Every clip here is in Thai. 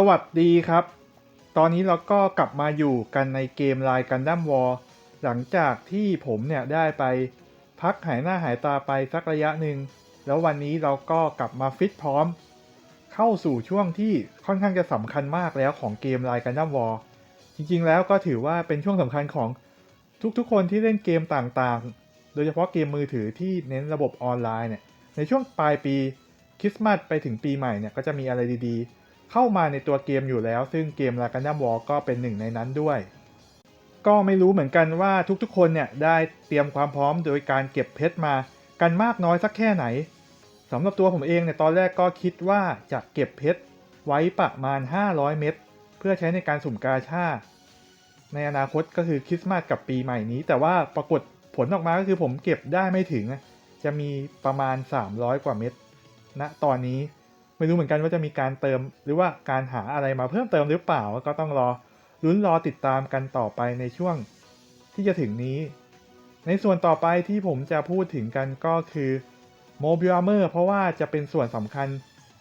สวัสดีครับ ตอนนี้เราก็กลับมาอยู่กันในเกมลายกันดั้มวอลหลังจากที่ผมเนี่ยได้ไปพักหายหน้าหายตาไปสักระยะหนึ่ง แล้ววันนี้เราก็กลับมาฟิตพร้อม เข้าสู่ช่วงที่ค่อนข้างจะสำคัญมากแล้วของเกมลายกันดั้มวอลจริงๆแล้วก็ถือว่าเป็นช่วงสำคัญของทุกๆ คนที่เล่นเกมต่างๆ โดยเฉพาะเกมมือถือที่เน้นระบบออนไลน์เนี่ย ในช่วงปลายปีคริสต์มาสไปถึงปีใหม่เนี่ยก็จะมีอะไรดีๆ เข้ามาในตัวเกมอยู่แล้ว ซึ่งเกมลากันดัมวอลก็เป็นหนึ่งในนั้นด้วย ก็ไม่รู้เหมือนกันว่าทุกๆคนเนี่ยได้เตรียมความพร้อมโดยการเก็บเพชรมากันมากน้อยสักแค่ไหนสำหรับตัวผมเองเนี่ยตอนแรกก็คิดว่าจะเก็บเพชรไว้ประมาณ 500 เม็ดเพื่อใช้ในการสุ่มกาชาในอนาคตก็คือคริสต์มาสกับปีใหม่นี้ แต่ว่าปรากฏผลออกมาก็คือผมเก็บได้ไม่ถึง จะมีประมาณ 300 กว่าเม็ดณตอนนี้ ไม่รู้เหมือนกันว่าจะมีการเติม หรือว่าการหาอะไรมาเพิ่มเติมหรือเปล่าก็ต้องรอลุ้นรอติดตามกันต่อไปในช่วงที่จะถึงนี้ ในส่วนต่อไปที่ผมจะพูดถึงกันก็คือโมบิลเมอร์เพราะว่าจะเป็นส่วนสำคัญ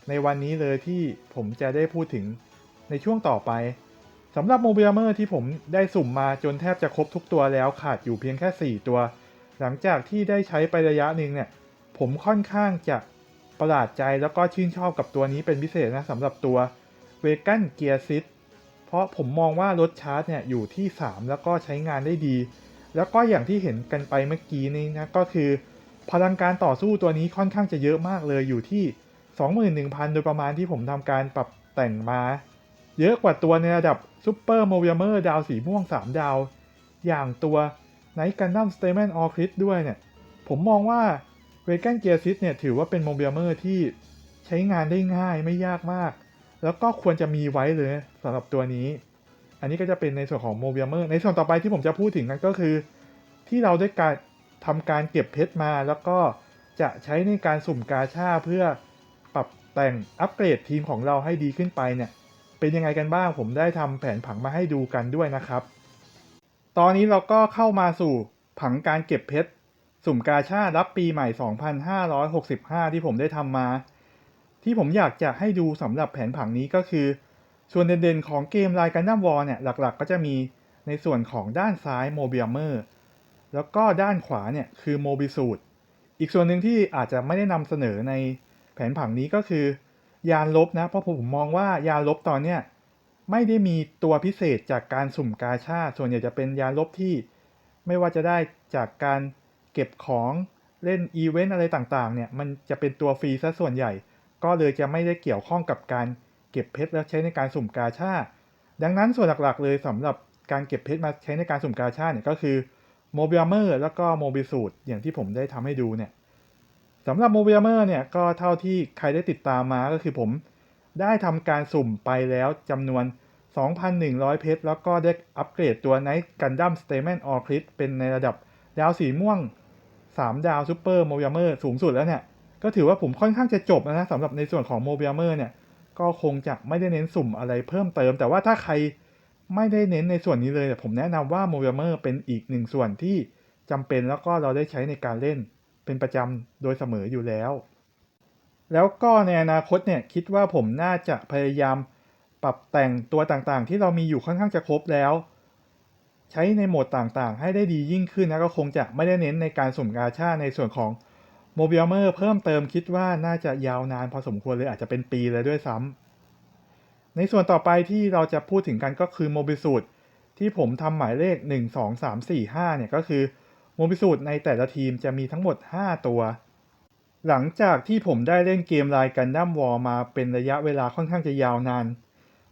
ในวันนี้เลยที่ผมจะได้พูดถึงในช่วงต่อไปสำหรับโมบิลเมอร์ที่ผมได้สุ่มมาจนแทบจะครบทุกตัวแล้วขาดอยู่เพียงแค่ 4 ตัว หลังจากที่ได้ใช้ไประยะหนึ่งเนี่ยผมค่อนข้างจะ ประหลาดใจแล้วก็ชื่นชอบกับตัวนี้เป็นพิเศษนะสำหรับตัวเวกันเกียร์ซิตเพราะผมมองว่ารถชาร์จเนี่ยอยู่ที่ 3 แล้วก็ใช้งานได้ดี แล้วก็อย่างที่เห็นกันไปเมื่อกี้นี้นะก็คือ พลังการต่อสู้ตัวนี้ค่อนข้างจะเยอะมากเลยอยู่ที่ 21,000 โดยประมาณที่ผมทำการปรับแต่งมา เยอะกว่าตัวในระดับซูเปอร์โมบิลเมอร์ดาวสีม่วง 3 ดาว อย่างตัวไนท์กันดั้มสเตเมนออคริสด้วยเนี่ยผมมองว่า เวกันเกียร์ซิสเนี่ยถือว่าเป็นโมบิลเมอร์ที่ใช้งานได้ง่ายไม่ยากมาก แล้วก็ควรจะมีไว้เลยสำหรับตัวนี้ อันนี้ก็จะเป็นในส่วนของโมบิลเมอร์ในส่วนต่อไปที่ผมจะพูดถึงกันก็คือ ที่เราได้การทำการเก็บเพชรมา แล้วก็จะใช้ในการสุ่มกาชาเพื่อปรับแต่งอัปเกรดทีมของเราให้ดีขึ้นไปเนี่ยเป็นยังไงกันบ้างผมได้ทำแผนผังมาให้ดูกันด้วยนะครับ ตอนนี้เราก็เข้ามาสู่ผังการเก็บเพชร สุ่มกาชาดรับปีใหม่ 2565 ที่ผมได้ทำมา ที่ผมอยากจะให้ดูสำหรับแผนผังนี้ก็คือ ส่วนเด่นๆของเกมรายการดั้มวอลเนี่ยหลักๆ ก็จะมีในส่วนของด้านซ้ายโมบิลเมอร์แล้วก็ด้านขวาเนี่ยคือโมบิสูตอีกส่วนหนึ่งที่อาจจะไม่ได้นำเสนอในแผนผังนี้ก็คือยานลบนะ เพราะผมมองว่ายานลบตอนเนี้ยไม่ได้มีตัวพิเศษจากการสุ่มกาชาส่วนใหญ่จะเป็นยานลบที่ ไม่ว่าจะได้จากการ เก็บของเล่นอีเวนต์อะไรต่างๆเนี่ยมันจะเป็นตัวฟรีซะส่วนใหญ่ ก็เลยจะไม่ได้เกี่ยวข้องกับการเก็บเพชรแล้วใช้ในการสุ่มกาชาดดังนั้นส่วนหลักๆ เลยสำหรับการเก็บเพชรมาใช้ในการสุ่มกาชาดเนี่ยก็คือโมบิลเมอร์แล้วก็โมบิสูตอย่างที่ผมได้ทำให้ดูเนี่ยสำหรับโมบิลเมอร์เนี่ยก็เท่าที่ใครได้ติดตามมาก็คือผมได้ทำการสุ่มไปแล้วจำนวน 2,100 เพชรแล้วก็ได้อัปเกรดตัว Night Gundam Stamen o r c r i s เป็นในระดับดาวสีม่วง 3ดาวซูเปอร์โมบิลเมอร์สูงสุดแล้วเนี่ย ก็ถือว่าผมค่อนข้างจะจบแล้วนะสำหรับในส่วนของโมบิลเมอร์เนี่ย ก็คงจะไม่ได้เน้นสุ่มอะไรเพิ่มเติม แต่ว่าถ้าใครไม่ได้เน้นในส่วนนี้เลย ผมแนะนำว่าโมบิลเมอร์เป็นอีกหนึ่งส่วนที่จำเป็นแล้วก็เราได้ใช้ในการเล่นเป็นประจำโดยเสมออยู่แล้ว แล้วก็ในอนาคตเนี่ยคิดว่าผมน่าจะพยายามปรับแต่งตัวต่างๆ ที่เรามีอยู่ค่อนข้างจะครบแล้ว ใช้ในโหมดต่างๆ ให้ได้ดียิ่งขึ้นนะก็คงจะไม่ได้เน้นในการสุ่มกาชาในส่วนของโมบิลเมอร์เพิ่มเติมคิดว่าน่าจะยาวนานพอสมควรเลยอาจจะเป็นปีเลยด้วยซ้ำในส่วนต่อไปที่เราจะพูดถึงกันก็คือโมบิสูตที่ผมทำหมายเลข 1 2 3 4 5เนี่ยก็คือโมบิสูตในแต่ละทีมจะมีทั้งหมด 5 ตัว หลังจากที่ผมได้เล่นเกมรายกันดั้มวอลมาเป็นระยะเวลาค่อนข้างจะยาวนาน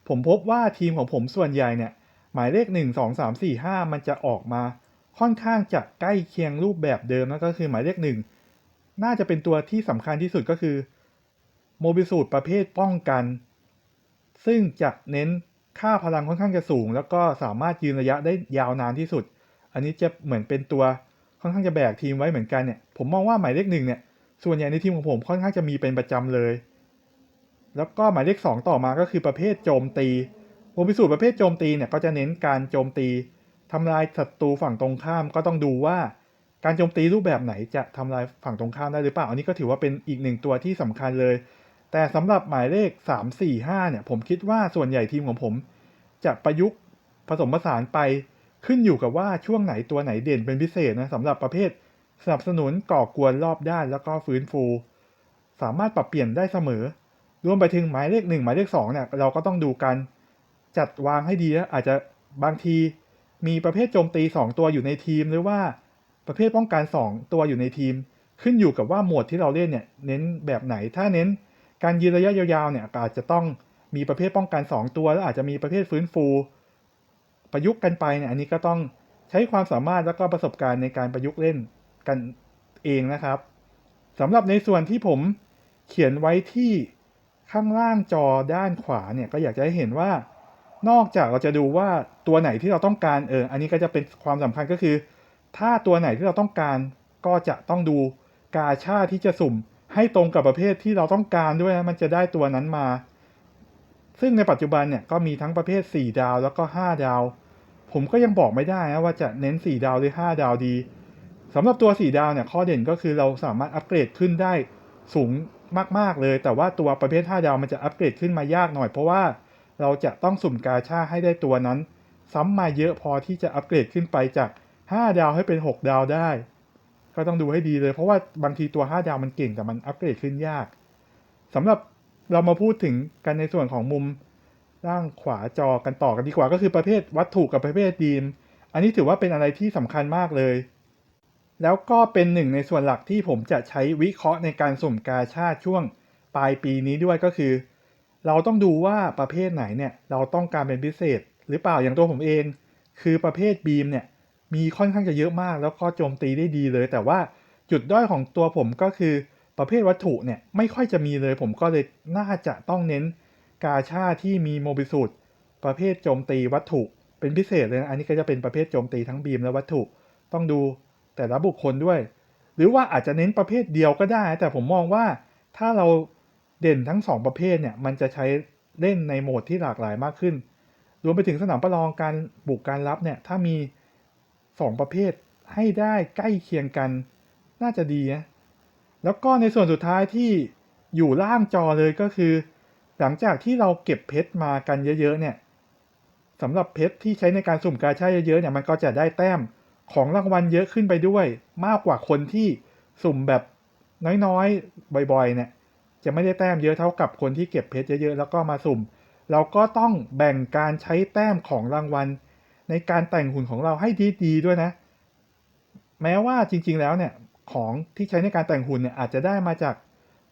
ผมพบว่าทีมของผมส่วนใหญ่เนี่ย หมายเลข 1 2 3 4 5 มันจะออกมาค่อนข้างจะใกล้เคียงรูปแบบเดิมนั่นก็คือหมายเลข 1 น่าจะเป็นตัวที่สำคัญที่สุดก็คือโมบิสูตประเภทป้องกัน ซึ่งจะเน้นค่าพลังค่อนข้างจะสูง แล้วก็สามารถยืนระยะได้ยาวนานที่สุด อันนี้จะเหมือนเป็นตัวค่อนข้างจะแบกทีมไว้เหมือนกันเนี่ย ผมมองว่าหมายเลขหนึ่งเนี่ย ส่วนใหญ่ในทีมของผมค่อนข้างจะมีเป็นประจำเลย แล้วก็หมายเลข 2 ต่อมาก็คือประเภทโจมตี โมบิสูตรประเภทโจมตีเนี่ยก็จะเน้นการโจมตีทำลายศัตรูฝั่งตรงข้ามก็ต้องดูว่าการโจมตีรูปแบบไหนจะทำลายฝั่งตรงข้ามได้หรือเปล่า อันนี้ก็ถือว่าเป็นอีกหนึ่งตัวที่สำคัญเลย แต่สำหรับหมายเลข 3 4 5เนี่ยผมคิดว่าส่วนใหญ่ทีมของผม จะประยุกต์ผสมผสานไปขึ้นอยู่กับว่าช่วงไหนตัวไหนเด่นเป็นพิเศษนะสำหรับประเภทสนับสนุนก่อกวนรอบด้านแล้วก็ฟื้นฟู สามารถปรับเปลี่ยนได้เสมอ รวมไปถึงหมายเลขหนึ่งหมายเลขสองเนี่ยเราก็ต้องดูกัน จัดวางให้ดีนะอาจจะบางทีมีประเภทโจมตี 2 ตัวอยู่ในทีม หรือว่าประเภทป้องกัน 2 ตัวอยู่ในทีม ขึ้นอยู่กับว่าหมวดที่เราเล่นเนี่ยเน้นแบบไหนถ้าเน้นการยืนระยะยาวๆเนี่ยอาจจะต้องมีประเภทป้องกัน 2 ตัวแล้วอาจจะมีประเภทฟื้นฟู ประยุกต์กันไปเนี่ยอันนี้ก็ต้องใช้ความสามารถแล้วก็ประสบการณ์ในการประยุกต์เล่นกันเองนะครับสำหรับในส่วนที่ผมเขียนไว้ที่ข้างล่างจอด้านขวาเนี่ยก็อยากจะให้เห็นว่า นอกจากเราจะดูว่าตัวไหนที่เราต้องการเอออันนี้ก็จะเป็นความสำคัญก็คือ ถ้าตัวไหนที่เราต้องการก็จะต้องดูกาชาที่จะสุ่มให้ตรงกับประเภทที่เราต้องการด้วยนะมันจะได้ตัวนั้นมา ซึ่งในปัจจุบันเนี่ยก็มีทั้งประเภท 4 ดาวแล้วก็ 5 ดาว ผมก็ยังบอกไม่ได้นะว่าจะเน้น 4 ดาวหรือ 5 ดาวดีสำหรับตัว 4 ดาวเนี่ยข้อเด่นก็คือเราสามารถอัปเกรดขึ้นได้สูงมาก ๆ เลย แต่ว่าตัวประเภท 5 ดาวมันจะอัปเกรดขึ้นมายากหน่อยเพราะว่า เราจะต้องสุ่มกาชาให้ได้ตัวนั้น ซ้ำมาเยอะพอที่จะอัปเกรดขึ้นไปจาก 5 ดาวให้เป็น 6 ดาวได้ ก็ต้องดูให้ดีเลยเพราะว่าบางทีตัว 5 ดาวมันเก่งแต่มันอัปเกรดขึ้นยากสำหรับเรามาพูดถึงกันในส่วนของมุมด้านขวาจอกันต่อกันดีกว่าก็คือประเภทวัตถุกับประเภทดีม อันนี้ถือว่าเป็นอะไรที่สำคัญมากเลย แล้วก็เป็นหนึ่งในส่วนหลักที่ผมจะใช้วิเคราะห์ในการสุ่มกาชาติช่วงปลายปีนี้ด้วยก็คือ เราต้องดูว่าประเภทไหนเนี่ยเราต้องการเป็นพิเศษ หรือเปล่าอย่างตัวผมเอง คือประเภทบีมเนี่ยมีค่อนข้างจะเยอะมาก แล้วก็โจมตีได้ดีเลย แต่ว่าจุดด้อยของตัวผมก็คือประเภทวัตถุเนี่ยไม่ค่อยจะมีเลย ผมก็เลยน่าจะต้องเน้นกาชาที่มีโมบิสูตรประเภทโจมตีวัตถุเป็นพิเศษเลยนะอันนี้ก็จะเป็นประเภทโจมตีทั้งบีมและวัตถุ ต้องดูแต่ละบุคคลด้วย หรือว่าอาจจะเน้นประเภทเดียวก็ได้ แต่ผมมองว่าถ้าเรา เด่นทั้งสองประเภทเนี่ยมันจะใช้เล่นในโหมดที่หลากหลายมากขึ้น รวมไปถึงสนามประลองการบุกการรับเนี่ยถ้ามีสองประเภทให้ได้ใกล้เคียงกัน น่าจะดีนะแล้วก็ในส่วนสุดท้ายที่อยู่ล่างจอเลยก็คือ หลังจากที่เราเก็บเพชรมากันเยอะๆเนี่ยสำหรับเพชรที่ใช้ในการสุ่มกาชาเยอะๆเนี่ยมันก็จะได้แต้มของรางวัลเยอะขึ้นไปด้วย มากกว่าคนที่สุ่มแบบน้อยๆบ่อยๆเนี่ย จะไม่ได้แต้มเยอะเท่ากับคนที่เก็บเพชรเยอะๆแล้วก็มาสุ่ม เราก็ต้องแบ่งการใช้แต้มของรางวัล ในการแต่งหุ่นของเราให้ดีๆด้วยนะ แม้ว่าจริงๆแล้วเนี่ยของที่ใช้ในการแต่งหุ่นเนี่ยอาจจะได้มาจาก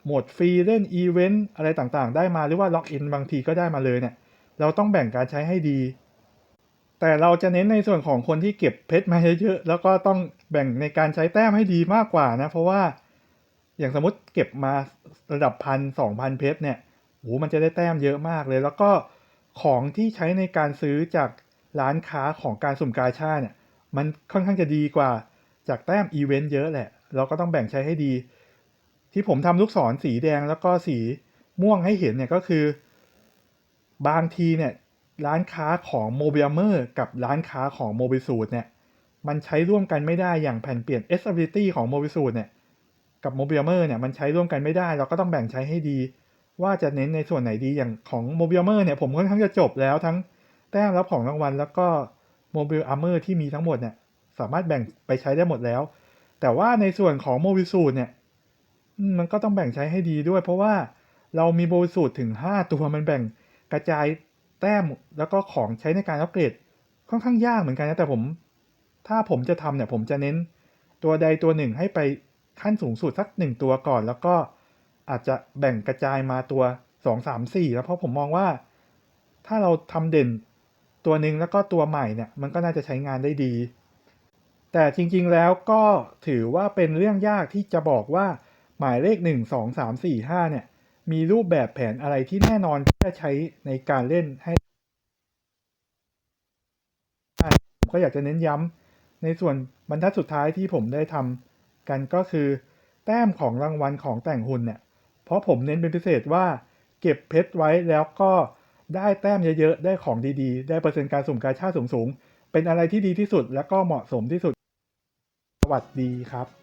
โหมดฟรีเล่นอีเวนต์อะไรต่างๆ ได้มาหรือว่าล็อกอินบางทีก็ได้มาเลยเนี่ยเราต้องแบ่งการใช้ให้ดี แต่เราจะเน้นในส่วนของคนที่เก็บเพชรมาเยอะๆแล้วก็ต้องแบ่งในการใช้แต้มให้ดีมากกว่านะ เพราะว่า อย่างสมมติเก็บมาระดับพันสองพันเพชรเนี่ยโหมันจะได้แต้มเยอะมากเลย แล้วก็ของที่ใช้ในการซื้อจากร้านค้าของการสุ่มกาชาเนี่ย มันค่อนข้างจะดีกว่าจากแต้มอีเวนต์เยอะแหละ เราก็ต้องแบ่งใช้ให้ดี ที่ผมทำลูกศรสีแดงแล้วก็สีม่วงให้เห็นเนี่ยก็คือ บางทีเนี่ยร้านค้าของโมบิเมอร์กับร้านค้าของโมบิสูตเนี่ย มันใช้ร่วมกันไม่ได้อย่างแผ่นเปลี่ยน S-ability ของโมบิสูตเนี่ย กับโมบิ l เมอร์เนี่ยมันใช้ร่วมกันไม่ได้ เราก็ต้องแบ่งใช้ให้ดี ว่าจะเน้นในส่วนไหนดีอย่างของโมบิ l เมอร์เนี่ยผมค่อนข้างจะจบแล้วทั้งแต้มรับของรางวัล แล้วก็โมบิ l เมอร์ที่มีทั้งหมดเนี่ยสามารถแบ่งไปใช้ได้หมดแล้ว แต่ว่าในส่วนของโมบิสูตเนี่ยมันก็ต้องแบ่งใช้ให้ดีด้วย เพราะว่าเรามีโมบิสูตถึง 5 ตัวมันแบ่งกระจายแต้มแล้วก็ของใช้ในการอัปเกรดค่อนข้างยากเหมือนกันนะแต่ผม ถ้าผมจะทำเนี่ยผมจะเน้นตัวใดตัวหนึ่งให้ไป ขั้นสูงสุดสักหนึ่งตัวก่อน แล้วก็อาจจะแบ่งกระจายมาตัวสองสามสี่แล้วเพราะผมมองว่า ถ้าเราทำเด่นตัวหนึ่งแล้วก็ตัวใหม่เนี่ยมันก็น่าจะใช้งานได้ดี แต่จริงๆแล้วก็ถือว่าเป็นเรื่องยากที่จะบอกว่าหมายเลขหนึ่งสองสามสี่ห้าเนี่ย มีรูปแบบแผนอะไรที่แน่นอนที่จะใช้ในการเล่นให้ผมก็อยากจะเน้นย้ำในส่วนบรรทัดสุดท้ายที่ผมได้ทำ กันก็คือแต้มของรางวัลของแต่งหุ่นเนี่ย เพราะผมเน้นเป็นพิเศษว่าเก็บเพชรไว้แล้วก็ได้แต้มเยอะๆ ได้ของดีๆ ได้เปอร์เซ็นต์การสุ่มกาชาติสูงๆ เป็นอะไรที่ดีที่สุดและก็เหมาะสมที่สุด สวัสดีครับ